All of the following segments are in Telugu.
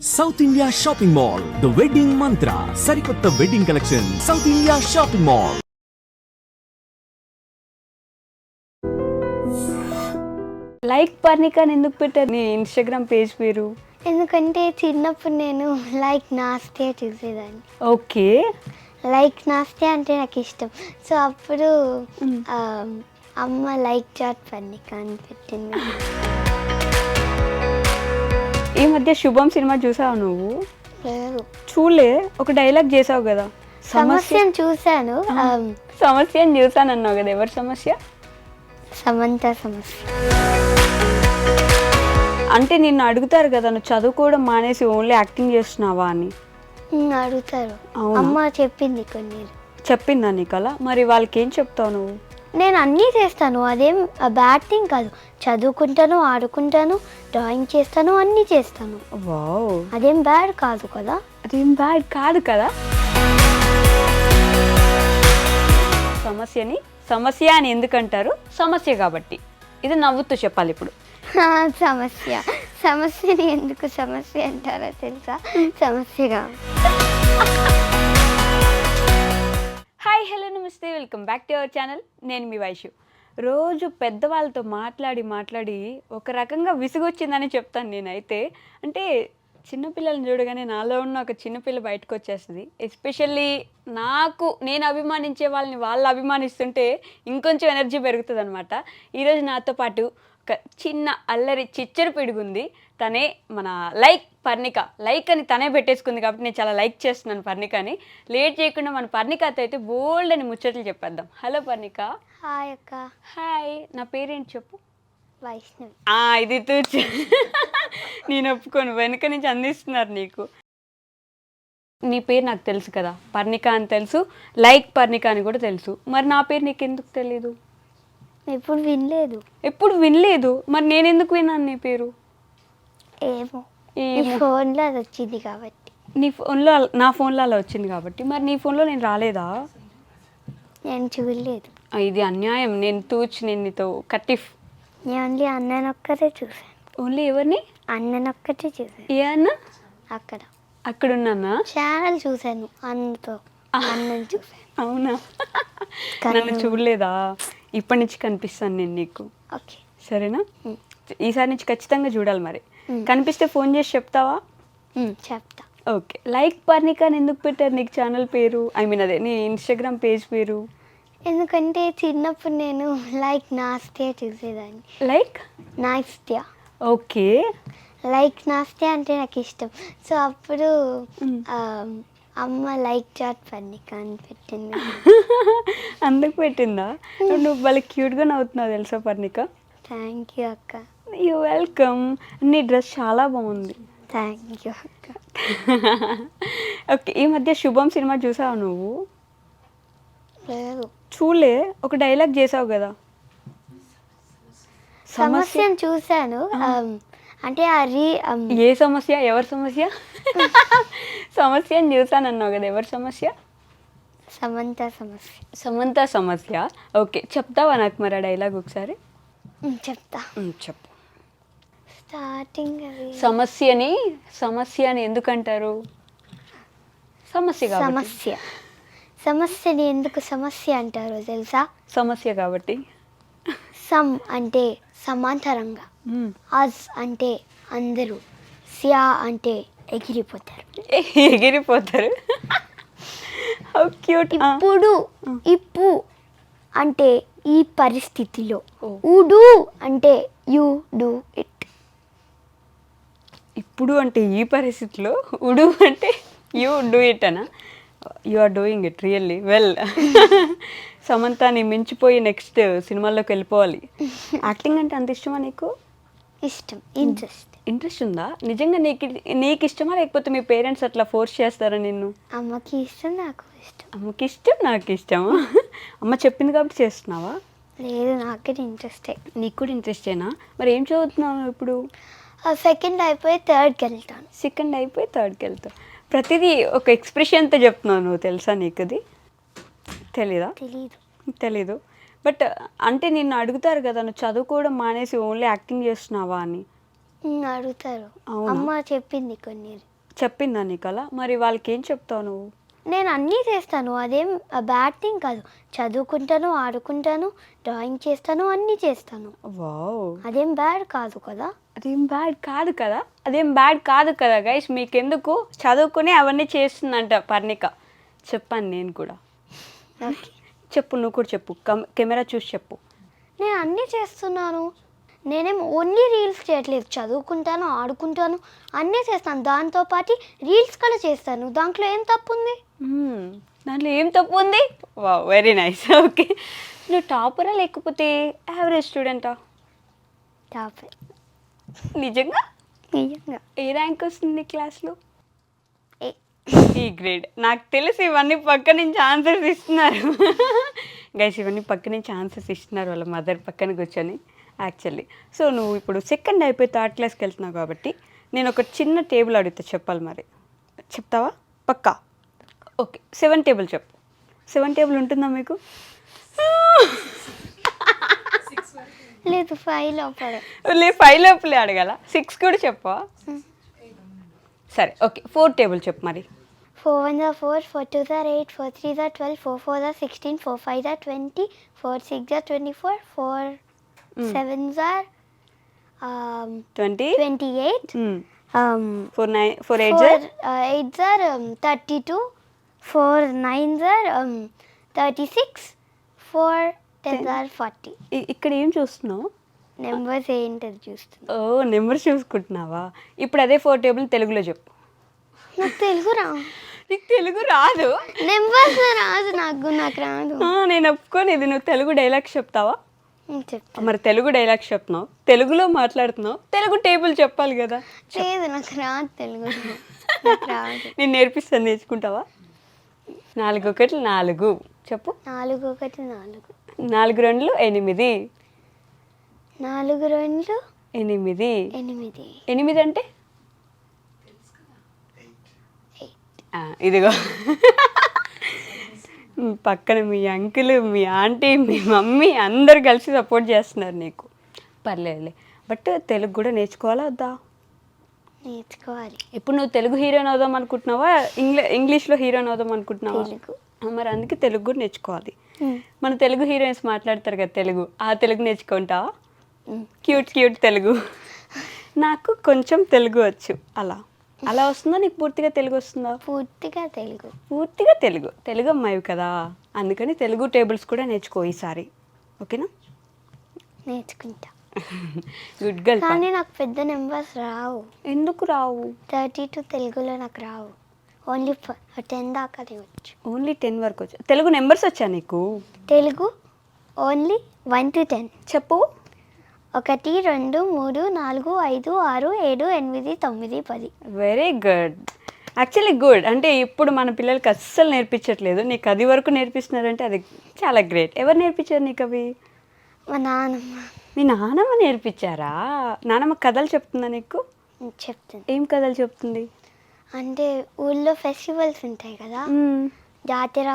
South India shopping mall the wedding Mantra సరికొత్త wedding collection South India shopping mall like Parnika అని ఎందుకు పెట్టారు? నీ ఇన్స్టాగ్రామ్ పేజ్ పేరు? ఎందుకంటే చిన్నప్పుడు నేను లైక్ నాస్తే చూసేదాన్ని. ఓకే. లైక్ నాస్తే అంటే నాకు ఇష్టం. సో అప్పుడు ఆ, అమ్మ లైక్ చాట్ పన్నిక అని పెట్టింది. ఈ మధ్య శుభం సినిమా చూసావు నువ్వు? లేదు. చూలే ఒక డైలాగ్ చేసావు కదా. సమస్య సమస్యను చూశాను ఆ, సమస్య అని చూసానన్నావు కదా ఎవరి సమస్య? సమంత సమస్య. అంటే నిన్ను అడుగుతారు కదా నువ్వు చదువుకోవడం మానేసి ఓన్లీ యాక్టింగ్ చేస్తున్నావా అని. అడుగుతారు? అమ్మ చెప్పింది కొన్ని. చెప్పిందా నీకు అలా? మరి వాళ్ళకి ఏం చెప్తావు నువ్వు? నేను అన్నీ చేస్తాను. అదేం బ్యాడ్ థింగ్ కాదు. చదువుకుంటాను ఆడుకుంటాను డ్రాయింగ్ చేస్తాను అన్నీ చేస్తాను. వావ్. అదేం బ్యాడ్ కాదు కదా? అదేం బ్యాడ్ కాదు కదా? సమస్యని సమస్య అని ఎందుకంటారు? సమస్య కాబట్టి. ఇది నవ్వుతూ చెప్పాలి ఇప్పుడు. సమస్య. సమస్యని ఎందుకు సమస్య అంటారో తెలుసా? సమస్యగా. హాయ్ హలో నమస్తే. Welcome back to our channel. నేను మీ వైషు. రోజు పెద్దవాళ్ళతో మాట్లాడి మాట్లాడి ఒక రకంగా విసుగొచ్చిందని చెప్తాను నేనైతే. అంటే చిన్నపిల్లల్ని చూడగానే నాలో ఉన్న ఒక చిన్నపిల్ల బయటకు వచ్చేస్తుంది ఎస్పెషల్లీ నాకు నేను అభిమానించే వాళ్ళని వాళ్ళు అభిమానిస్తుంటే ఇంకొంచెం ఎనర్జీ పెరుగుతుంది అనమాట ఈరోజు నాతో పాటు ఒక చిన్న అల్లరి చిచ్చరు పిడుగుంది. తనే మన లైక్ పర్ణిక. లైక్ అని తనే పెట్టేసుకుంది కాబట్టి నేను చాలా లైక్ చేస్తున్నాను పర్ణికని. లేట్ చేయకుండా మన పర్ణికతో అయితే బోల్డ్ అని ముచ్చట్లు చెప్పేద్దాం. హలో పర్ణిక. హాయ్ అక్క. హాయ్. నా పేరేంటి చెప్పు? వైష్ణవి. ఇది తూచు. నేను ఒప్పుకోను. వెనుక నుంచి అందిస్తున్నారు నీకు. నీ పేరు నాకు తెలుసు కదా. పర్ణిక అని తెలుసు. లైక్ పర్ణిక అని కూడా తెలుసు. మరి నా పేరు నీకు ఎందుకు తెలీదు? ఎప్పుడు వినలేదు. ఎప్పుడు వినలేదు? మరి నేను ఎందుకు విన్నాను నీ పేరు? ఏమో. ఈ ఏమో. ఫోన్లో అది వచ్చింది కాబట్టి. నీ ఫోన్లో అల- నా ఫోన్లో అలా వచ్చింది కాబట్టి. మరి నీ ఫోన్లో నేను రాలేదా? నేను చూడలేదు. ఆ, ఇది అన్యాయం. నేను తూచి నేను నీతో కట్టిఫ్ నేను ఓన్లీ అన్ననొక్కటే చూశాను. ఓన్లీ ఎవరిని? అన్ననొక్కటే చూశాను. ఏ అన్న? అక్కడ. అక్కడ ఉన్నానా ఛానల్ చూశాను అన్నతో. అన్నని చూశాను. అవునా? నన్ను చూడలేదా? ఇప్పటి నుంచి కనిపిస్తాను నేను నీకు. ఓకే. సరేనా. ఈసారి నుంచి ఖచ్చితంగా చూడాలి మరి. కనిపిస్తే ఫోన్ చేసి చెప్తావా? చెప్తా. ఓకే. లైక్ పర్ణిక అని ఎందుకు పెట్టారు నీకు ఛానల్ పేరు? ఐ మీన్ అదే నీ ఇన్స్టాగ్రామ్ పేజ్ పేరు? ఎందుకంటే చిన్నప్పుడు నేను లైక్ నాస్తే చూసేదాన్ని. Like? Nastya. Okay. Like Nastya అంటే నాకు ఇష్టం. సో అప్పుడు అమ్మ లైక్ చాట్ పన్నిక అని పెట్టింది? అందుకు పెట్టిందా? నువ్వు వాళ్ళకి క్యూట్గా నవ్వుతున్నావు తెలుసా పర్ణిక? థ్యాంక్ యూ అక్క. యూ వెల్కమ్ నీ డ్రెస్ చాలా బాగుంది. థ్యాంక్ యూ అక్క. ఓకే ఈ మధ్య శుభం సినిమా చూసావు నువ్వు? లేదు. చూలే ఒక డైలాగ్ చేసావు కదా. సమస్య సమస్యను చూశాను అంటే ఆమ్, ఏ సమస్య? ఎవరి సమస్య? సమస్య అని చూసానన్నావు కదా? ఎవరి సమస్య? సమంత సమస్య. సమంత సమస్య. ఓకే చెప్తావా నాకు మరి ఆ డైలాగ్ ఒకసారి? చెప్తా. చెప్పు. స్టార్టింగ్ అది సమస్యని సమస్య అని ఎందుకంటారు? సమస్య సమస్య. సమస్యని ఎందుకు సమస్య అంటారో తెలుసా? సమస్య కాబట్టి. సమ్ అంటే సమాంతరంగా. అజ్ అంటే అందరూ. సియా అంటే ఎగిరిపోతారు. ఎగిరిపోతారు. ఇప్పుడు ఇప్పు అంటే ఈ పరిస్థితిలో. ఉడు అంటే యు డూ ఇట్. ఇప్పుడు అంటే ఈ పరిస్థితిలో ఉడు అంటే యూ డూ ఇట్ అనా? You are doing it really well సమంతాని మించిపోయి నెక్స్ట్ సినిమాల్లోకి వెళ్ళిపోవాలి. యాక్టింగ్ అంటే అంత ఇష్టమా నీకు? ఇష్టం ఇంట్రెస్ట్ ఇంట్రెస్ట్ ఉందా? నిజంగా నీకు నీకు ఇష్టమా? లేకపోతే మీ పేరెంట్స్ అట్లా ఫోర్స్ చేస్తారా నిన్ను? అమ్మకి ఇష్టం నాకు ఇష్టం. అమ్మకి ఇష్టం నాకు ఇష్టమా అమ్మ చెప్పింది కాబట్టి చేస్తున్నావా? లేదు నాకు ఇంట్రెస్టే నీకు కూడా ఇంట్రెస్టేనా మరి ఏం చదువుతున్నావు ఇప్పుడు? సెకండ్ అయిపోయి థర్డ్కి వెళ్తాను. సెకండ్ అయిపోయి థర్డ్కి వెళ్తావు. ప్రతిదీ ఒక ఎక్స్ప్రెషన్తో చెప్తున్నావు నువ్వు తెలుసా నీకు అది? తెలీదా? తెలీదు. తెలీదు. బట్ అంటే నిన్ను అడుగుతారు కదా నువ్వు చదువుకోవడం మానేసి ఓన్లీ యాక్టింగ్ చేస్తున్నావా అని? అడుగుతారు. అవునా? అమ్మ చెప్పింది కొన్ని. చెప్పిందా నీకు అలా మరి వాళ్ళకి ఏం చెప్తావు నువ్వు? నేను అన్నీ చేస్తాను. అదేం బ్యాడ్ థింగ్ కాదు. చదువుకుంటాను ఆడుకుంటాను డ్రాయింగ్ చేస్తాను అన్నీ చేస్తాను. వావ్. అదేం బ్యాడ్ కాదు కదా. అదేం బ్యాడ్ కాదు కదా? అదేం బ్యాడ్ కాదు కదా గైస్? మీకెందుకు? చదువుకుని అవన్నీ చేస్తుందంట పర్ణిక. చెప్పాను నేను కూడా. ఓకే. చెప్పు నువ్వు కూడా చెప్పు. కమ్- కెమెరా చూసి చెప్పు. నేను అన్నీ చేస్తున్నాను. నేనేం ఓన్లీ రీల్స్ చేయట్లేదు. చదువుకుంటాను ఆడుకుంటాను అన్నీ చేస్తాను. దాంతోపాటు రీల్స్ కూడా చేస్తాను. దాంట్లో ఏం తప్పు ఉంది. దాంట్లో ఏం తప్పు ఉంది వా వెరీ నైస్. ఓకే. నువ్వు టాపరా లేకపోతే యావరేజ్ స్టూడెంటా? టాప్. నిజంగా? నిజంగా. ఏ ర్యాంక్ వస్తుంది క్లాస్లో? ఈ గ్రేడ్. నాకు తెలిసి ఇవన్నీ పక్క నుంచి ఆన్సర్స్ ఇస్తున్నారు. గైస్ ఇవన్నీ పక్క నుంచి ఆన్సర్స్ ఇస్తున్నారు వాళ్ళ మదర్ పక్కన కూర్చొని యాక్చువల్లీ సో నువ్వు ఇప్పుడు సెకండ్ అయిపోయి థర్డ్ క్లాస్కి వెళ్తున్నావు కాబట్టి నేను ఒక చిన్న టేబుల్ అడుగుతా చెప్పాలి మరి. చెప్తావా? పక్కా? ఓకే సెవెన్ టేబుల్ చెప్పు. సెవెన్ టేబుల్ ఉంటుందా మీకు? లేదు ఫైవ్ లోపల. లే ఫైవ్ లోపలే అడగాల. సిక్స్ కూడా చెప్పవా? సరే ఓకే ఫోర్ టేబుల్ చెప్పు మరి. ఫోర్ వన్ జా ఫోర్ ఫోర్ టూ జా ఎయిట్ ఫోర్ త్రీ జా ట్వెల్వ్ ఫోర్ ఫోర్ జా సిక్స్టీన్ ఫోర్ ఫైవ్ జా ట్వంటీ ఫోర్ సిక్స్ జా ట్వంటీ ఫోర్ ఫోర్ సెవెన్ జా twenty twenty eight four nine four eight four eight jar thirty two four nine జార్ థర్టీ సిక్స్ ఫోర్ టెన్ జార్ ఫార్టీ ఇక్కడ ఏం చూస్తున్నావు? నెంబర్స్ ఏంటది చూస్తున్నా ఓ నెంబర్ చూసుకుంటున్నావా? ఇప్పుడు అదే ఫోర్ టేబుల్ తెలుగులో చెప్పు. నాకు తెలుగు రా నీకు తెలుగు రాదు. నెంబర్స్ రాదు నాకు నాకు రాదు. నేను ఒప్పుకొని ఇది నువ్వు తెలుగు డైలాగ్స్ చెప్తావా? మరి తెలుగు డైలాగ్స్ చెప్తున్నావు. తెలుగులో మాట్లాడుతున్నావు. తెలుగు టేబుల్ చెప్పాలి కదా. లేదు నాకు రాదు తెలుగు. నేను నేర్పిస్తాను నేర్చుకుంటావా? నాలుగు ఒకటి నాలుగు. చెప్పు. నాలుగు ఒకటి నాలుగు. నాలుగు రెండు ఎనిమిది. నాలుగు రెండు ఎనిమిది. ఎనిమిది. ఎనిమిది అంటే ఆ, ఇదిగో. పక్కన మీ అంకుల్ మీ ఆంటీ మీ మమ్మీ అందరు కలిసి సపోర్ట్ చేస్తున్నారు నీకు. పర్లేదులే. బట్ తెలుగు కూడా నేర్చుకోవాలా వద్దా? నేర్చుకోవాలి. ఇప్పుడు నువ్వు తెలుగు హీరోయిన్ అవుదాం అనుకుంటున్నావా? ఇంగ్లీ ఇంగ్లీష్లో హీరోయిన్ అవుదాం అనుకుంటున్నావా? మరి అందుకే తెలుగు కూడా నేర్చుకోవాలి. మన తెలుగు హీరోయిన్స్ మాట్లాడతారు కదా తెలుగు. ఆ తెలుగు నేర్చుకుంటావా. Cute cute Telugu. నాకు కొంచెం తెలుగు వచ్చు. అలా. అలా వస్తుందా? నీకు పూర్తిగా తెలుగు వస్తుందా? పూర్తిగా తెలుగు. పూర్తిగా తెలుగు. తెలుగు అమ్మాయి కదా. అందుకని తెలుగు టేబుల్స్ కూడా నేర్చుకో ఈసారి. ఓకేనా? నేర్చుకుంటా. గుడ్ గర్ల్ కానీ నాకు పెద్ద నెంబర్స్ రావు. ఎందుకు రావు? థర్టీ టు తెలుగులో నాకు రావు. ఓన్లీ టెన్ దాకా వచ్చు ఓన్లీ టెన్ వరకు వచ్చు. తెలుగు నెంబర్స్ వచ్చా నీకు? Telugu only one to ten చెప్పు. ఒకటి రెండు మూడు నాలుగు ఐదు ఆరు ఏడు ఎనిమిది తొమ్మిది పది. వెరీ గుడ్ యాక్చువల్లీ గుడ్ అంటే ఇప్పుడు మన పిల్లలకి అస్సలు నేర్పించట్లేదు. నీకు అది వరకు నేర్పిస్తున్నారంటే అది చాలా గ్రేట్ ఎవరు నేర్పించారు నీకు అవి? మా నాన్నమ్మ మీ నానమ్మ నేర్పించారా? నానమ్మ కథలు చెప్తుందా నీకు? చెప్తుంది. ఏం కథలు చెప్తుంది? అంటే ఊళ్ళో ఫెస్టివల్స్ ఉంటాయి కదా. జాతర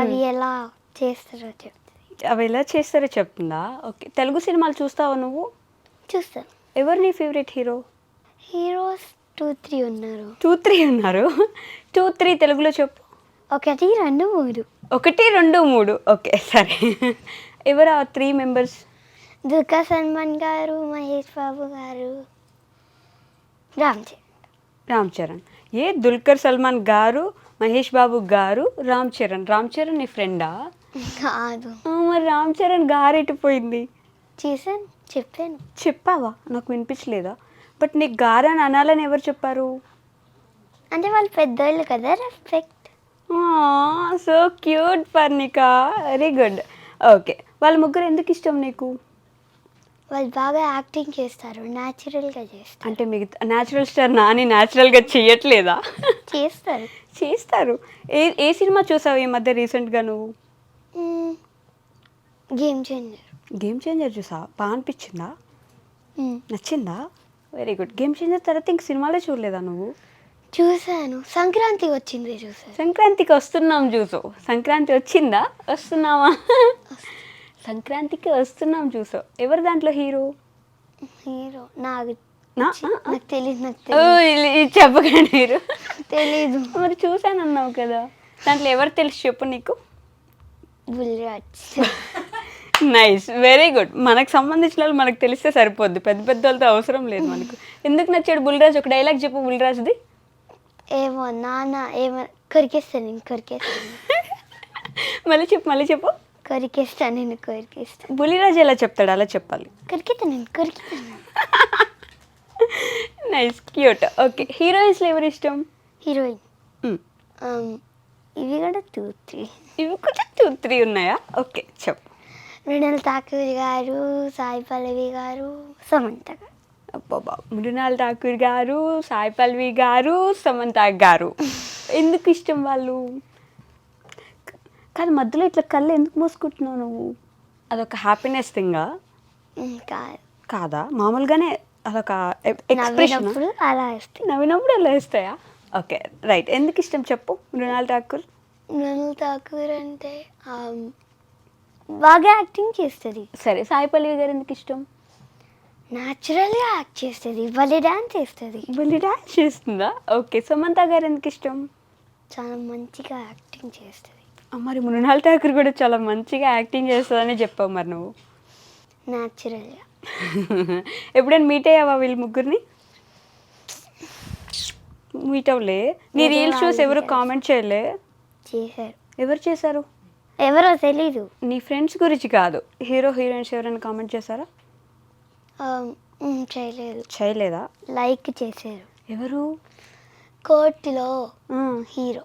అవి ఎలా చేస్తారో చెప్తుంది అవి ఎలా చేస్తారో చెప్తుందా? ఓకే తెలుగు సినిమాలు చూస్తావా నువ్వు? చూస్తాను ఎవరు నీ favourite hero heroes two three ఉన్నారు. టూ త్రీ ఉన్నారు. టూ త్రీ తెలుగులో చెప్పు. ఒకటి రెండు మూడు. ఒకటి రెండు మూడు. ఓకే సరే. ఎవరు ఆ త్రీ మెంబర్స్ దుర్గా సల్మాన్ గారు మహేష్ బాబు గారు రామ్ చరణ్. రామ్ చరణ్. ఏ దుల్కర్ సల్మాన్ గారు మహేష్ బాబు గారు రామ్ చరణ్? రామ్ చరణ్ నీ ఫ్రెండా కాదు. మరి రామ్ చరణ్ గారు ఎటుపోయింది చేశాను చెప్పాను. చెప్పావా? నాకు వినిపించలేదా? బట్ నీకు గారు అని అనాలని ఎవరు చెప్పారు? అంటే వాళ్ళు పెద్దోళ్ళు కదా respect so cute Parnika very good okay వాళ్ళ ముగ్గురు ఎందుకు ఇష్టం నీకు? వాళ్ళు బాగా యాక్టింగ్ చేస్తారు న్యాచురల్గా చేస్తారు. అంటే మిగతా న్యాచురల్ స్టార్ నాని న్యాచురల్గా చెయ్యట్లేదా చేస్తారు. చేస్తారు. ఏ ఏ సినిమా చూసావు ఈ మధ్య రీసెంట్గా నువ్వు? గేమ్ చేంజర్ గేమ్ చేంజర్ చూసావా బాగా అనిపించిందా? నచ్చిందా? వెరీ గుడ్ గేమ్ చేంజర్ తర్వాత ఇంక సినిమాలే చూడలేదా నువ్వు? చూశాను సంక్రాంతి వచ్చింది చూసాను సంక్రాంతికి వస్తున్నాం చూసు. సంక్రాంతి వచ్చిందా? వస్తున్నావా సంక్రాంతికి వస్తున్నాం చూసు. ఎవరు దాంట్లో హీరో? హీరో. నాకు తెలియదు నాకు తెలియదు చెప్పకండి మీరు. తెలీదు. మరి చూసాను అన్నావు కదా. దాంట్లో ఎవరు తెలుసు చెప్పు నీకు? బుల్రాజ్. నైస్ వెరీ గుడ్ మనకు సంబంధించిన వాళ్ళు మనకు తెలిస్తే సరిపోద్ది. పెద్ద పెద్ద వాళ్ళతో అవసరం లేదు మనకు. ఎందుకు నచ్చాడు బుల్రాజ్? ఒక డైలాగ్ చెప్పు బుల్రాజ్ది. ఏమో నాన్న ఏమో కొరికేస్తాను నేను కొరికేస్తాను. మళ్ళీ చెప్పు మళ్ళీ చెప్పు. కొరికేస్తాను నేను కొరికేస్తాను. బుల్లిరాజ్ ఎలా చెప్తాడు? అలా చెప్పాలి. కొరికేతాను నేను కొరికేతాను నైస్ క్యూట్ ఓకే హీరోయిన్స్లో ఎవరు ఇష్టం? హీరోయిన్ Um, ఇవి కూడా టూ త్రీ ఇవి కొంచెం టూ త్రీ ఉన్నాయా? ఓకే చెప్పు. మృణాల్ ఠాకూర్ గారు సాయి పల్లవి గారు సమంత గారు. అబ్బాబా మృణాల్ ఠాకూర్ గారు సాయి పల్వి గారు సమంత గారు. ఎందుకు ఇష్టం వాళ్ళు? కాదు మధ్యలో ఇట్లా కళ్ళు ఎందుకు మూసుకుంటున్నావు నువ్వు? అదొక హ్యాపీనెస్ థింగా? కాదా. మామూలుగానే అదొక ఎక్స్ప్రెషన్ అలా వస్తాయి. నవ్వినప్పుడు ఎలా ఇస్తాయా ఓకే రైట్. ఎందుకు ఇష్టం చెప్పు మృణాల్ ఠాకూర్? మృణాల్ ఠాకూర్ అంటే బాగా యాక్టింగ్ చేస్తుంది. సరే సాయి పల్వి గారు ఎందుకు ఇష్టం? న్యాచురల్గా యాక్ట్ చేస్తుంది భలే డాన్స్ చేస్తుంది. మళ్ళీ డాన్స్ చేస్తుందా? ఓకే సమంత గారు ఎందుకు ఇష్టం? చాలా మంచిగా యాక్టింగ్ చేస్తుంది. మరి మృణాల్ ఠాకూర్ కూడా చాలా మంచిగా యాక్టింగ్ చేస్తుందని చెప్పావు మరి నువ్వు. న్యాచురల్గా ఎప్పుడైనా మీట్ అయ్యావా వీళ్ళు ముగ్గురిని? మీట్ అవ్వలే. నీ రీల్స్ చూసి ఎవరు కామెంట్ చేయలే? చేశారు. ఎవరు చేశారు? ఎవరో తెలీదు. నీ ఫ్రెండ్స్ గురించి కాదు. హీరో హీరోయిన్స్ ఎవరైనా కామెంట్ చేశారా? చేయలేదు. చేయలేదా? లైక్ చేశారు. ఎవరు? కోర్టులో హీరో.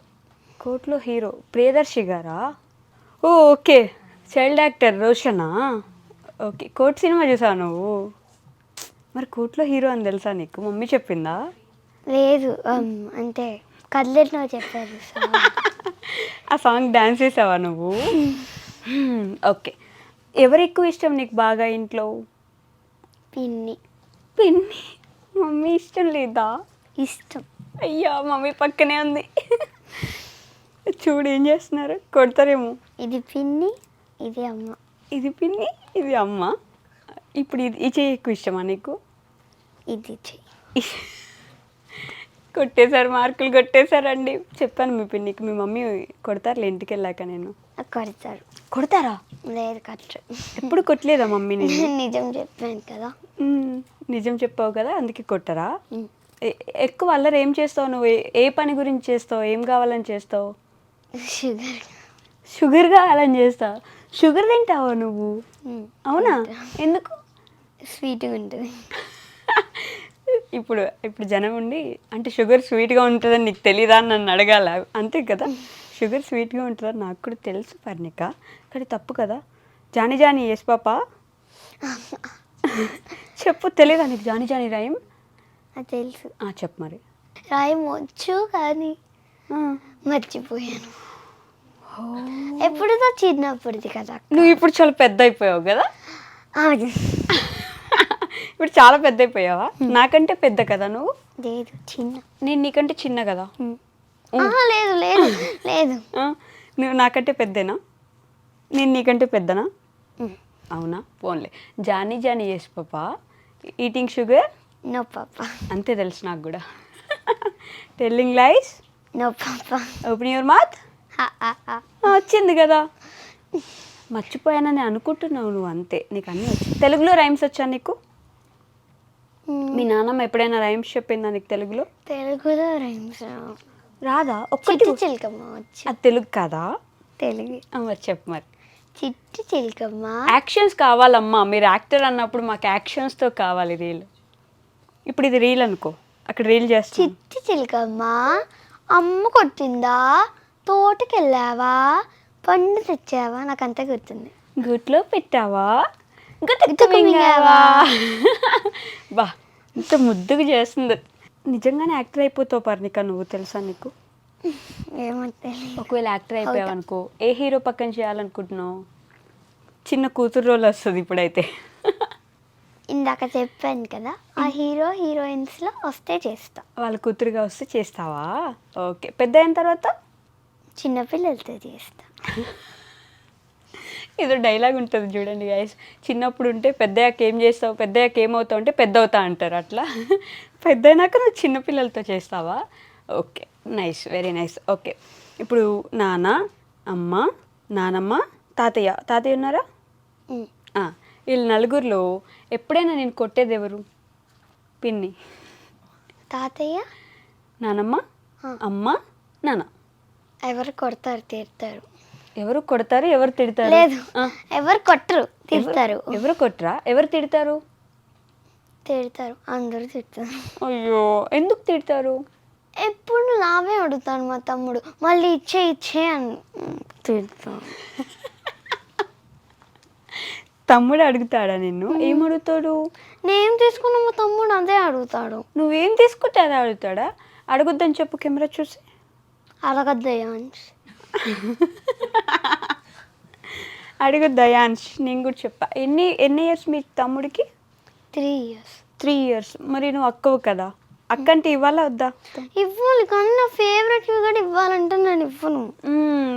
కోర్టులో హీరో. ప్రియదర్శి గారా? Oh okay. చైల్డ్ యాక్టర్ రోషనా? ఓకే. కోర్ట్ సినిమా చూసావు నువ్వు? మరి కోర్టులో హీరో అని తెలుసా నీకు? మమ్మీ చెప్పిందా? లేదు. అంటే కళ్ళెట్లో చెప్పారు. ఆ సాంగ్ డాన్స్ చేసావా నువ్వు? ఓకే ఎవరు ఎక్కువ ఇష్టం నీకు బాగా ఇంట్లో? పిన్ని. పిన్ని? మమ్మీ ఇష్టం లేదా? ఇష్టం. అయ్యా మమ్మీ పక్కనే ఉంది. చూడు ఏం చేస్తున్నారు? కొడతారేమో. ఇది పిన్ని ఇది అమ్మ. ఇది పిన్ని ఇది అమ్మ. ఇప్పుడు ఇది ఈ చెయ్యి ఎక్కువ ఇష్టమా నీకు? ఇది చెయ్యి. కొట్టేశారు మార్కులు కొట్టేశారండి. చెప్పాను మీ పిన్నికి మీ మమ్మీ కొడతారులే ఇంటికి వెళ్ళాక నేను. కొడతారు. కొడతారా? లేదు కట్టరు. ఎప్పుడు కొట్టలేదా మమ్మీ నిజం చెప్పాను కదా. నిజం చెప్పావు కదా అందుకే కొట్టరా? ఎక్కువ అల్లరి ఏం చేస్తావు నువ్వు? ఏ- పని గురించి చేస్తావు? ఏం కావాలని చేస్తావు? షుగర్. షుగర్ కావాలని చేస్తావు? షుగర్ తింటావా నువ్వు. అవునా? ఎందుకు? స్వీట్గా ఉంటుంది. ఇప్పుడు ఇప్పుడు జనం ఉండి అంటే షుగర్ స్వీట్గా ఉంటుందని నీకు తెలీదా అని నన్ను అడగాల? అంతే కదా? షుగర్ స్వీట్గా ఉంటుందని నాకు కూడా తెలుసు పర్ణిక కానీ తప్పు కదా? Johnny Johnny yes papa? చెప్పు తెలీదా నీకు జాని జాని రాయం తెలుసు. ఆ, చెప్పు మరి. రాయం వచ్చు కానీ. మర్చిపోయాను. ఎప్పుడుదో చిన్నప్పుడుది కదా నువ్వు ఇప్పుడు చాలా పెద్ద అయిపోయావు కదా? అవును. ఇప్పుడు చాలా పెద్ద అయిపోయావా నాకంటే పెద్ద కదా నువ్వు? లేదు చిన్న. నేను నీకంటే చిన్న కదా? లేదు లేదు లేదు. నువ్వు నాకంటే పెద్దనా? నేను నీకంటే పెద్దనా. అవునా? పోన్లే. జానీ జానీ ఎస్ పాప. Eating sugar? నో పాప. అంతే తెలుసు నాకు కూడా. Telling lies? నో పాప. Open your mouth? హా, హా, హా. వచ్చింది కదా. మర్చిపోయానని అనుకుంటున్నావు నువ్వు అంతే. నీకు అన్నీ తెలుగులో రైమ్స్ వచ్చా నీకు? మీ నాన్నమ్మ ఎప్పుడైనా రైమ్స్ చెప్పిందా నీకు తెలుగులో? తెలుగులో రైమ్స్ రాదా? ఒక్కటి చిట్టి చిలకమ్మ వచ్చు. అది తెలుగు కాదా? తెలుగు. చెప్పు మరి. చిట్టి చిలకమ్మ. యాక్షన్స్ కావాలమ్మా. మీరు యాక్టర్ అన్నప్పుడు మాకు యాక్షన్స్తో కావాలి రీల్. ఇప్పుడు ఇది రీల్ అనుకో. అక్కడ రీల్ చేస్తా. చిట్టి చిలకమ్మ అమ్మ కొట్టిందా? తోటకెళ్ళావా? పండు తెచ్చావా? నాకు అంతా గుర్తుంది. గుట్లో పెట్టావా? బా ఇంత ముద్దుగా చేస్తుంది. నిజంగానే యాక్టర్ అయిపోతావు పర్ణిక నువ్వు తెలుసా నీకు? ఏమో తెలియదు ఒకవేళ యాక్టర్ అయిపోయావు అనుకో ఏ హీరో పక్కన చేయాలనుకుంటున్నావు? చిన్న కూతురు రోల్ వస్తుంది ఇప్పుడైతే. ఇందాక చెప్పాను కదా ఆ హీరో హీరోయిన్స్లో వస్తే చేస్తా. వాళ్ళ కూతురుగా వస్తే చేస్తావా? ఓకే. పెద్ద అయిన తర్వాత? చిన్నపిల్లలతో చేస్తా. ఏదో డైలాగ్ ఉంటుంది చూడండి గైస్ చిన్నప్పుడు ఉంటే పెద్దయ్యాక ఏం చేస్తావు? పెద్దయ్యాక ఏమవుతావు అంటే పెద్ద అవుతా అంటారు అట్లా. పెద్ద అయినాక నువ్వు చిన్నపిల్లలతో చేస్తావా? Okay nice very nice okay ఇప్పుడు నాన్న అమ్మ నానమ్మ తాతయ్య. తాతయ్య ఉన్నారా? వీళ్ళు నలుగురిలో ఎప్పుడైనా నేను కొట్టేది ఎవరు? పిన్ని. తాతయ్య? నానమ్మ. అమ్మ నాన్న. ఎవరు కొడతారు తిడతారు ఎవరు కొడతారు ఎవరు తిడతారు? లేదు. ఎవరు కొట్టరు తిడతారు. ఎవరు కొట్టరా? ఎవరు తిడతారు? తిడతారు. అందరూ తిడతారు. అయ్యో ఎందుకు తిడతారు? ఎప్పుడు నావే అడుగుతాను మా తమ్ముడు. మళ్ళీ ఇచ్చే ఇచ్చే అని తిడతాను తమ్ముడు అడుగుతాడా నిన్ను? ఏం అడుగుతాడు? నేను తీసుకున్న మా తమ్ముడు అదే అడుగుతాడు. నువ్వేం తీసుకుంటే అదే అడుగుతాడా? అడగొద్దని చెప్పు కెమెరా చూసి. అడగద్దయ్యా అని అడగొద్దా యాన్స్ నేను కూడా చెప్పా. ఎన్ని ఎన్ని ఇయర్స్ మీ తమ్ముడికి? త్రీ ఇయర్స్ త్రీ ఇయర్స్ మరి నువ్వు అక్కవు కదా. అక్క అంటే ఇవ్వాలా వద్దా? ఇవ్వాలి కానీ నా ఫేవరెట్ కూడా ఇవ్వాలంటే నేను ఇవ్వను.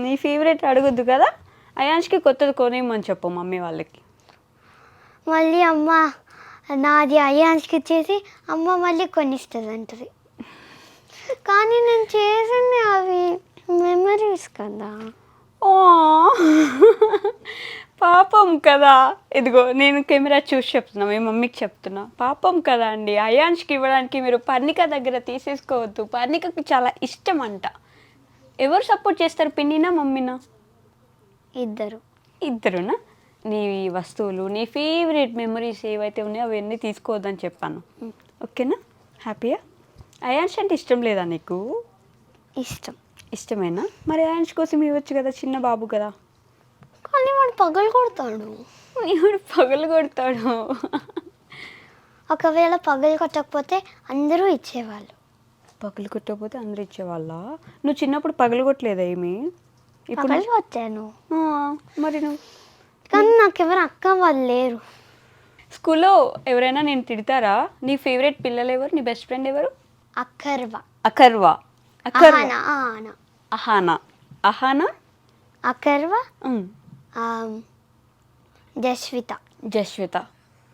నీ ఫేవరెట్ అడగొద్దు కదా. అయాన్స్కి కొత్తది కొనేయమని చెప్పు మమ్మీ వాళ్ళకి. మళ్ళీ అమ్మ నాది అయ్యాన్స్కి ఇచ్చేసి అమ్మ మళ్ళీ కొనిస్తుంది అంటది కానీ నేను చేసింది అవి. మెమరీస్ కదా. ఓ పాపం కదా. ఇదిగో నేను కెమెరా చూసి చెప్తున్నా మీ మమ్మీకి చెప్తున్నా. పాపం కదా అండి. అయాన్ష్కి ఇవ్వడానికి మీరు పర్ణిక దగ్గర తీసేసుకోవద్దు. పర్ణికకి చాలా ఇష్టం అంట ఎవరు సపోర్ట్ చేస్తారు పిన్నినా మమ్మీనా? ఇద్దరు. ఇద్దరునా? నీ వస్తువులు నీ ఫేవరెట్ మెమరీస్ ఏవైతే ఉన్నాయో అవన్నీ తీసుకోవద్దని చెప్పాను. ఓకేనా? హ్యాపీయా అయాన్ష్ అంటే ఇష్టం లేదా నీకు? ఇష్టం. ఇష్టమేనా? మరి అయాన్ష్ కోసం ఇవ్వచ్చు కదా చిన్న బాబు కదా? కానీ వాడు పగలు కొడతాడు. నీవుడు పగలు కొడతాడు? ఒకవేళ పగలు కొట్టకపోతే అందరూ ఇచ్చేవాళ్ళు. పగలు కొట్టకపోతే అందరు ఇచ్చేవాళ్ళ? నువ్వు చిన్నప్పుడు పగలు కొట్టలేదా ఏమి? ఇప్పుడు ఆ, మరి నువ్వు? కానీ నాకెవరు అక్క వాళ్ళు లేరు. స్కూల్లో ఎవరైనా నేను తిడతారా? నీ ఫేవరెట్ పిల్లలు ఎవరు? నీ బెస్ట్ ఫ్రెండ్ ఎవరు? అక్కర్వ అకర్వా అకర్వా అహానా. అహానా? అకర్వ. ఆమ్, జస్విత జస్విత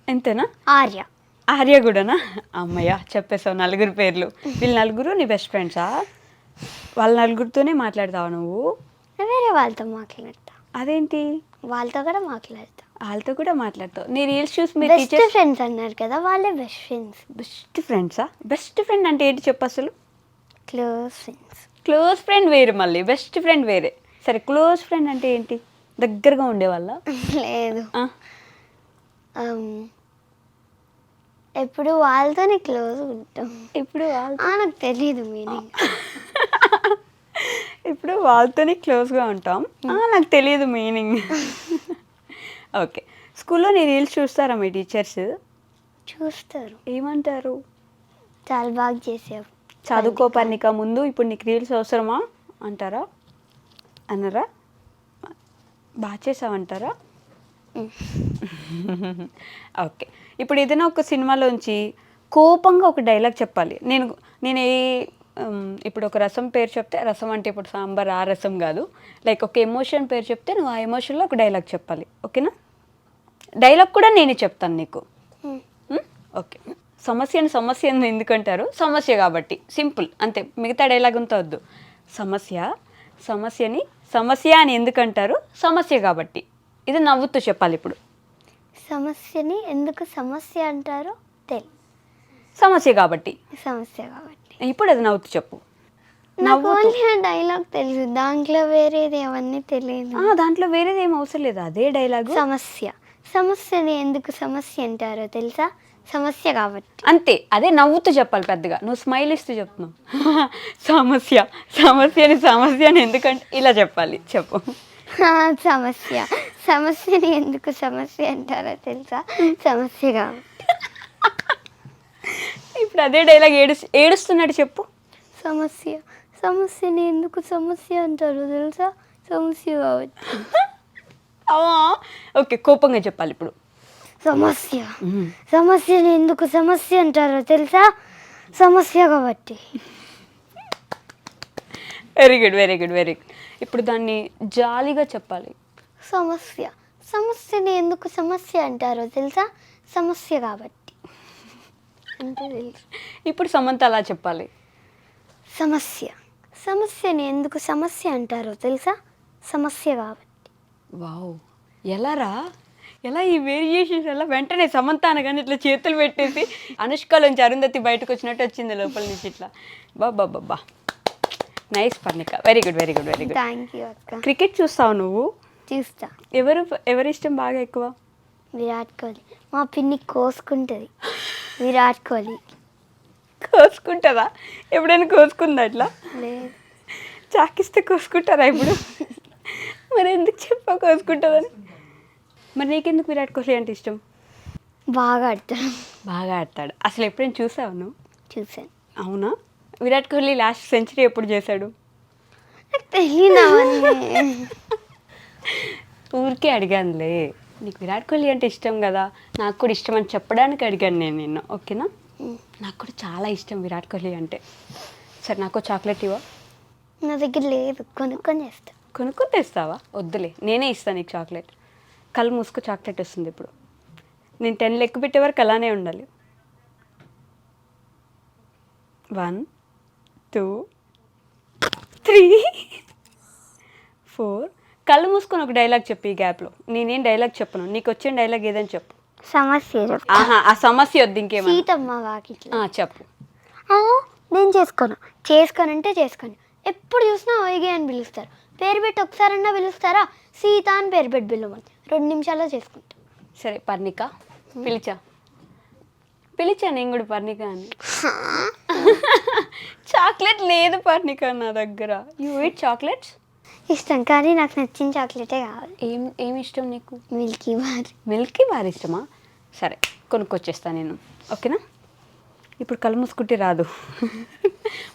ఎంతేనా ఆర్య. ఆర్య కూడానా అమ్మయ్య చెప్పేసావు నలుగురు పేర్లు. వీళ్ళు నలుగురు నీ బెస్ట్ ఫ్రెండ్సా? వాళ్ళ నలుగురితోనే మాట్లాడతావా నువ్వు? వేరే వాళ్ళతో మాట్లాడతా. అదేంటి? వాళ్ళతో కూడా మాట్లాడతా. వాళ్ళతో కూడా మాట్లాడతావు. నీ రీల్స్ చూసి మీ బెస్ట్ టీచర్స్ ఫ్రెండ్స్ అన్నారు కదా వాళ్ళే బెస్ట్ ఫ్రెండ్స్. బెస్ట్ ఫ్రెండ్సా? బెస్ట్ ఫ్రెండ్ అంటే ఏంటి చెప్పు అసలు? Close friends. క్లోజ్ ఫ్రెండ్ వేరే మళ్ళీ బెస్ట్ ఫ్రెండ్ వేరే. సరే క్లోజ్ ఫ్రెండ్ అంటే ఏంటి? దగ్గరగా ఉండేవాళ్ళ? లేదు. ఎప్పుడు వాళ్ళతోనే క్లోజ్ ఉంటాం. ఇప్పుడు వాళ్ళ ఆ, నాకు తెలియదు మీనింగ్. ఇప్పుడు వాళ్ళతోనే క్లోజ్గా ఉంటాం. నాకు తెలియదు మీనింగ్. ఓకే. స్కూల్లో నీ రీల్స్ చూస్తారా మీ టీచర్స్? చూస్తారు. ఏమంటారు? చాలా బాగా చేసావు చదువుకో పర్ణిక ముందు ఇప్పుడు నీకు రీల్స్ అవసరమా? అంటారా? అన్నారా? బాగా చేసావంటారా? ఓకే. ఇప్పుడు ఏదైనా ఒక సినిమాలోంచి కోపంగా ఒక డైలాగ్ చెప్పాలి. నేను నేను ఏ ఇప్పుడు ఒక రసం పేరు చెప్తే రసం అంటే ఇప్పుడు సాంబార్ ఆ రసం కాదు. లైక్ ఒక ఎమోషన్ పేరు చెప్తే నువ్వు ఆ ఎమోషన్లో ఒక డైలాగ్ చెప్పాలి. ఓకేనా? డైలాగ్ కూడా నేనే చెప్తాను నీకు. ఓకే. సమస్యను సమస్య ఎందుకంటారు? సమస్య కాబట్టి. సింపుల్. అంతే. మిగతా డైలాగ్ అంతా వద్దు. సమస్య సమస్యని సమస్య అని ఎందుకంటారు? సమస్య కాబట్టి. ఇది నవ్వుతూ చెప్పాలి ఇప్పుడు. సమస్యని ఎందుకు సమస్య అంటారో తెలి. సమస్య కాబట్టి. సమస్య కాబట్టి. ఇప్పుడు అది నవ్వుతూ చెప్పు. నాకు ఓన్లీ ఆ డైలాగ్ తెలుసు దాంట్లో వేరేది అవన్నీ తెలియదు ఆ, దాంట్లో వేరేది ఏం అవసరం లేదు. అదే డైలాగు సమస్య. సమస్యని ఎందుకు సమస్య అంటారో తెలుసా? సమస్య కాబట్టి. అంతే అదే నవ్వుతూ చెప్పాలి పెద్దగా. నువ్వు స్మైల్ ఇస్తూ చెప్తున్నావు. సమస్య సమస్యని సమస్య అని ఎందుకంటే ఇలా చెప్పాలి. చెప్పు. సమస్య. సమస్యని ఎందుకు సమస్య అంటారో తెలుసా? సమస్య కాబట్టి. ఇప్పుడు అదే డైలాగ్ ఏడు ఏడుస్తున్నట్టు చెప్పు. సమస్య. సమస్యని ఎందుకు సమస్య అంటారో తెలుసా? సమస్య కాబట్టి. అవా ఓకే కోపంగా చెప్పాలి ఇప్పుడు. సమస్య. సమస్యని ఎందుకు సమస్య అంటారో తెలుసా? సమస్య కాబట్టి. Very good very good very good ఇప్పుడు దాన్ని జాలీగా చెప్పాలి. సమస్య. సమస్యని ఎందుకు సమస్య అంటారో తెలుసా? సమస్య కాబట్టి. అంతే తెలుసు. ఇప్పుడు సమంత అలా చెప్పాలి. సమస్య. సమస్యని ఎందుకు సమస్య అంటారో తెలుసా? సమస్య కాబట్టి. వావ్. ఎలా రా ఎలా ఈ వేరియేషన్స్ ఎలా? వెంటనే సమంత అనగానే ఇట్లా చేతులు పెట్టేసి అనుష్కలోంచి అరుంధతి బయటకు వచ్చినట్టు వచ్చింది లోపల నుంచి ఇట్లా. బాబా బాబా nice Parnika. Very good very good very good thank you అక్క. క్రికెట్ చూస్తావు నువ్వు? చూస్తా. ఎవరు ఎవరి ఇష్టం బాగా ఎక్కువ? విరాట్ కోహ్లీ. మా పిన్ని కోసుకుంటుంది. విరాట్ కోహ్లీ. కోసుకుంటుందా? ఎప్పుడైనా కోసుకుందా ఇట్లా? లేదు. చాకిస్తే కోసుకుంటారా ఇప్పుడు? మరి ఎందుకు చెప్పా కోసుకుంటుందని మరి నీకెందుకు విరాట్ కోహ్లీ అంటే ఇష్టం? బాగా ఆడతాడు. బాగా ఆడతాడు. అసలు ఎప్పుడైనా చూసావు నువ్వు? చూసాను అవునా? విరాట్ కోహ్లీ లాస్ట్ సెంచరీ ఎప్పుడు చేశాడు? ఊరికే అడిగానులే. నీకు విరాట్ కోహ్లీ అంటే ఇష్టం కదా నాకు కూడా ఇష్టం అని చెప్పడానికి అడిగాను నేను నిన్ను ఓకేనా? నాకు కూడా చాలా ఇష్టం విరాట్ కోహ్లీ అంటే. సరే నాకు చాక్లెట్ ఇవ్వ. నా దగ్గర లేదు కొనుక్కొని చేస్తా. కొనుక్కొని తెస్తావా వద్దులే నేనే ఇస్తాను నీకు చాక్లెట్. కళ్ళు మూసుకో చాక్లెట్ వస్తుంది ఇప్పుడు. నేను టెన్ లెక్క పెట్టే వరకు అలానే ఉండాలి. One two three four. కళ్ళు మూసుకొని ఒక డైలాగ్ చెప్పు ఈ గ్యాప్లో. నేనేం డైలాగ్ చెప్పను నీకు వచ్చిన డైలాగ్ ఏదని చెప్పు. సమస్య. ఆహా ఆ సమస్య వద్దు వాకిట్లో. ఆ, చెప్పు. నేను చేసుకోను. చేసుకోను అంటే చేసుకోను. ఎప్పుడు చూసినా ఓయిగే అని పిలుస్తారు. పేరు పెట్టి ఒకసారన్నా పిలుస్తారా? సీత అని పేరు పెట్టి పిలవని రెండు నిమిషాల్లో చేసుకుంటా. సరే పర్ణిక పిలిచా. పిలిచా నేను కూడా పర్ణిక అని. చాక్లెట్ లేదు పర్ణిక నా దగ్గర. You eat chocolates? ఇష్టం కానీ నాకు నచ్చిన చాక్లెటే కావాలి. ఏం ఏమి ఇష్టం నీకు? Milky bar. మిల్కీ బార్ ఇష్టమా? సరే కొనుక్కొచ్చేస్తా నేను. ఓకేనా? ఇప్పుడు కళ్ళు మూసుకుంటే రాదు.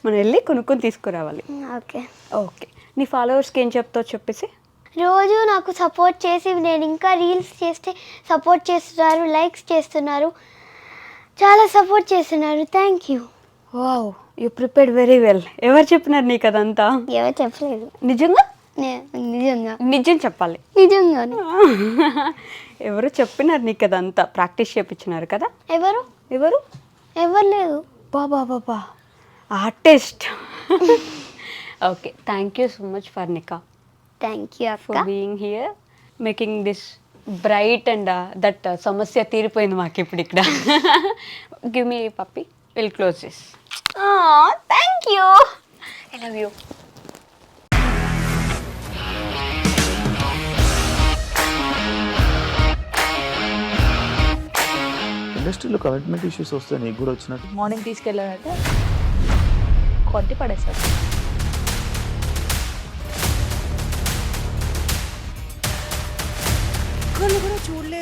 మనం వెళ్ళి కొనుక్కొని తీసుకురావాలి. ఓకే. ఓకే. నీ ఫాలోవర్స్కి ఏం చెప్తావు చెప్పేసి? రోజు నాకు సపోర్ట్ చేసి నేను ఇంకా రీల్స్ చేస్తే సపోర్ట్ చేస్తున్నారు లైక్స్ చేస్తున్నారు. చాలా సపోర్ట్ చేస్తున్నారు. Thank you. Wow you prepared very well. ఎవరు చెప్పినారు నీకు అదంతా? ఎవరు చెప్పలేదు. నిజంగా? నే- నిజంగా. నిజం చెప్పాలి. నిజంగానే. ఎవరు చెప్పినారు నీకు అదంతా? ప్రాక్టీస్ చేయించినారు కదా? ఎవరు? ఎవరు? ఎవరు లేదు. బాబా బాబా artist okay thank you so much Parnika thank you for being here making this bright and that సమస్య తీరిపోయింది మాకు ఇప్పుడు ఇక్కడ. Give me puppy will close this thank you I love you ఇండస్ట్రీలో కమిట్మెంట్ ఇష్యూస్ వస్తే నీకు కూడా వచ్చినట్టు. మార్నింగ్ తీసుకెళ్ళానంటే కొట్టి పడేస్తారు